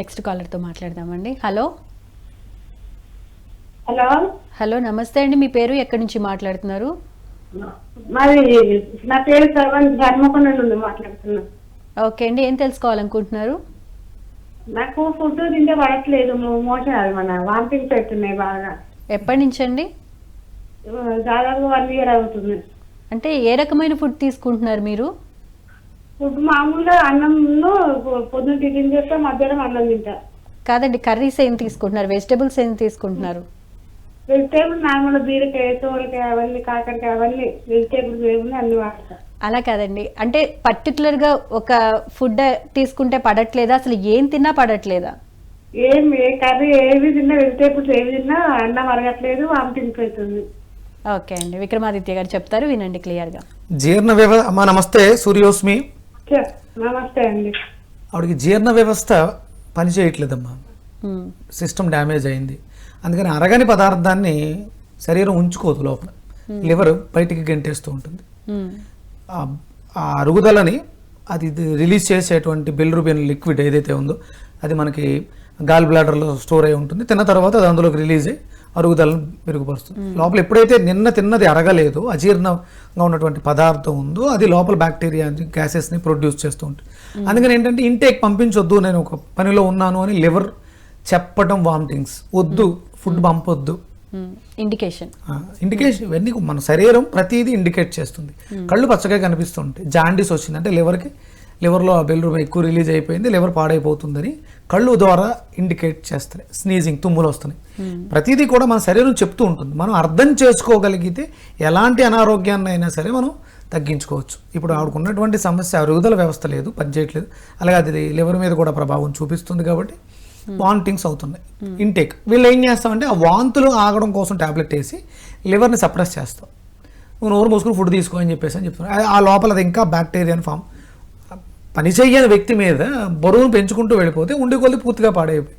Next కాలర్తో మాట్లాడదామండి. Hello. Hello. Hello నమస్తే అండి. మీ పేరు ఎక్కడి నుంచి మాట్లాడుతున్నారు? నా పేరు సర్వన్ ధర్మకొండ నుండి మాట్లాడుతున్నా ఓకే అండి. ఏం తెలుసుకోవాలనుకుంటున్నారు? నాకు ఫుడ్ తింటే పడట్లేదు. మోషన్ అది మన వామిటింగ్స్ అవుతున్నాయి బాగా. ఎప్పటి నుంచి అండి దాదాపు వన్ ఇయర్ అవుతుంది. అంటే ఏ రకమైన ఫుడ్ తీసుకుంటున్నారు మీరు? ఫుడ్ మామూలుగా అన్నంలో పొ- పొద్దున్న టిఫిన్ చేస్తా మధ్యాహ్నం అన్నం తింటా. కాదండి కర్రీస్ ఏం తీసుకుంటున్నారు? వెజిటబుల్స్ ఏం తీసుకుంటున్నారు? వెజిటేబుల్ నార్మల్ బీరకాయ సోరకాయ అవన్నీ కాకరకాయ అవన్నీ వెజిటేబుల్స్ ఏమున్నాయి అన్ని వాడతా. అలా కాదండి. అంటే పర్టికులర్గా ఒక ఫుడ్ తీసుకుంటే పడట్లేదా? అసలు ఏం తిన్నా పడట్లేదా? ఏం ఏ కర్రీ ఏవి తిన్నా వెజిటేబుల్స్ ఏవి తిన్నా అన్నం అరగట్లేదు అవుతుంది ఓకే అండి. విక్రమాదిత్య గారు చెప్తారు వినండి క్లియర్గా. జీర్ణ వ్యవ అమ్మా నమస్తే సూర్యోస్మి. నమస్తే అండి. ఆవిడకి జీర్ణ వ్యవస్థ పనిచేయట్లేదమ్మా సిస్టమ్ డ్యామేజ్ అయింది. అందుకని అరగని పదార్థాన్ని శరీరం ఉంచుకోదు లోపల. లివర్ బయటికి గంటేస్తూ ఉంటుంది. ఆ- ఆ అరుగుదలని అది రిలీజ్ చేసేటువంటి బిల్రుబిన్ లిక్విడ్ ఏదైతే ఉందో అది మనకి గాల్ బ్లాడర్లో స్టోర్ అయి ఉంటుంది. తిన్న తర్వాత అది అందులోకి రిలీజ్ అయ్యి అరుగుదలను మెరుగుపరుస్తుంది. లోపల ఎప్పుడైతే నిన్న తిన్నది అరగలేదు అజీర్ణంగా ఉన్నటువంటి పదార్థం ఉందో అది లోపల బ్యాక్టీరియా గ్యాసెస్ని ప్రొడ్యూస్ చేస్తూ ఉంటుంది. అందుకని ఏంటంటే ఇంటేక్ పంపించొద్దు నేను ఒక పనిలో ఉన్నాను అని లివర్ చెప్పడం వామిటింగ్స్. వద్దు ఫుడ్ పంపొద్దు. ఇండికేషన్ ఇండికేషన్ ఇవన్నీ మన శరీరం ప్రతిదీ ఇండికేట్ చేస్తుంది. కళ్ళు పచ్చగా కనిపిస్తుంటాయి జాండీస్ వచ్చింది అంటే లివర్కి లివర్లో ఆ బెల్ ఎక్కువ రిలీజ్ అయిపోయింది లివర్ పాడైపోతుందని కళ్ళు ద్వారా ఇండికేట్ చేస్తాయి స్నీజింగ్ తుమ్ములు వస్తున్నాయి. ప్రతిదీ కూడా మన శరీరం చెప్తూ ఉంటుంది. మనం అర్థం చేసుకోగలిగితే ఎలాంటి అనారోగ్యాన్ని అయినా సరే మనం తగ్గించుకోవచ్చు. ఇప్పుడు ఆవిడకున్నటువంటి సమస్య అరుగుదల వ్యవస్థ లేదు పనిచేయట్లేదు అలాగే అది లివర్ మీద కూడా ప్రభావం చూపిస్తుంది కాబట్టి వామిటింగ్స్ అవుతున్నాయి. ఇంటేక్. వీళ్ళు ఏం చేస్తామంటే ఆ వాంతులు ఆగడం కోసం టాబ్లెట్ వేసి లివర్ని సప్రెస్ చేస్తాం. నువ్వు నోరు మూసుకుని ఫుడ్ తీసుకో అని చెప్పేసి అని చెప్తున్నారు. ఆ- ఆ లోపల అది ఇంకా బ్యాక్టీరియన్ ఫామ్ పని వ్యక్తి మీద బరువును పెంచుకుంటూ వెళ్ళిపోతే ఉండి కొద్ది పూర్తిగా పాడైపోయి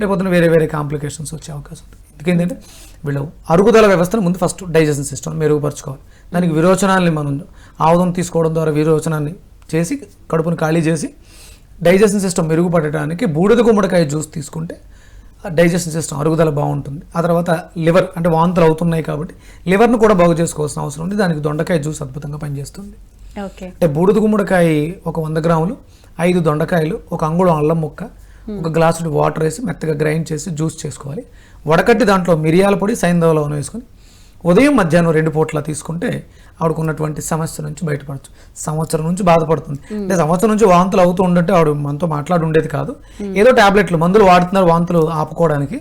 రేపొద్దున వేరే వేరే కాంప్లికేషన్స్ వచ్చే అవకాశం ఉంది. ఎందుకంటే వీళ్ళు అరుగుదల వ్యవస్థను ముందు ఫస్ట్ డైజెషన్ సిస్టమ్ మెరుగుపరచుకోవాలి. దానికి విరోచనాల్ని మనం ఆవుదం తీసుకోవడం ద్వారా విరోచనాన్ని చేసి కడుపును ఖాళీ చేసి డైజెషన్ సిస్టమ్ మెరుగుపడటానికి బూడిద గుమ్మడికాయ జ్యూస్ తీసుకుంటే డైజెషన్ సిస్టమ్ అరుగుదల బాగుంటుంది. ఆ తర్వాత లివర్ అంటే వాంతులు అవుతున్నాయి కాబట్టి లివర్ను కూడా బాగు చేసుకోవాల్సిన అవసరం ఉంది. దానికి దొండకాయ జ్యూస్ అద్భుతంగా పనిచేస్తుంది. అంటే బూడిద గుమ్మడికాయ ఒక వంద గ్రాములు ఐదు దొండకాయలు ఒక అంగుళం అల్లం ముక్క ఒక గ్లాసు వాటర్ వేసి మెత్తగా గ్రైండ్ చేసి జ్యూస్ చేసుకోవాలి. వడకట్టి దాంట్లో మిరియాల పొడి సైంధవ లవణం వేసుకొని ఉదయం మధ్యాహ్నం రెండు పూట్ల తీసుకుంటే ఆవిడకు ఉన్నటువంటి సమస్య నుంచి బయటపడచ్చు. సంవత్సరం నుంచి బాధపడుతుంది. అంటే సంవత్సరం నుంచి వాంతులు అవుతూ ఉండంటే ఆవిడ మనతో మాట్లాడి ఉండేది కాదు. ఏదో టాబ్లెట్లు మందులు వాడుతున్నారు వాంతులు ఆపుకోవడానికి.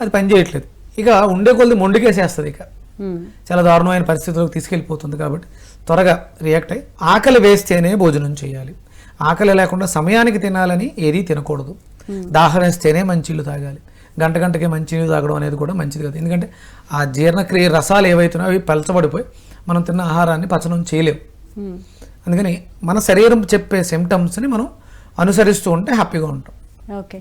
అది పనిచేయట్లేదు ఇక ఉండే కొద్ది మొండికేసేస్తుంది ఇక. చాలా దారుణమైన పరిస్థితులకు తీసుకెళ్ళిపోతుంది కాబట్టి త్వరగా రియాక్ట్ అయ్యి ఆకలి వేస్తేనే భోజనం చేయాలి. ఆకలి లేకుండా సమయానికి తినాలని ఏదీ తినకూడదు. దాహం వేస్తేనే మంచిళ్ళు తాగాలి. గంట గంటకే మంచినీళ్ళు తాగడం అనేది కూడా మంచిది కాదు. ఎందుకంటే ఆ జీర్ణక్రియ రసాలు ఏవైతున్నాయో అవి పలచబడిపోయి మనం తిన్న ఆహారాన్ని పచనం చేయలేము అందుకని మన శరీరం చెప్పే సిమ్టమ్స్ని మనం అనుసరిస్తూ ఉంటే హ్యాపీగా ఉంటాం. ఓకే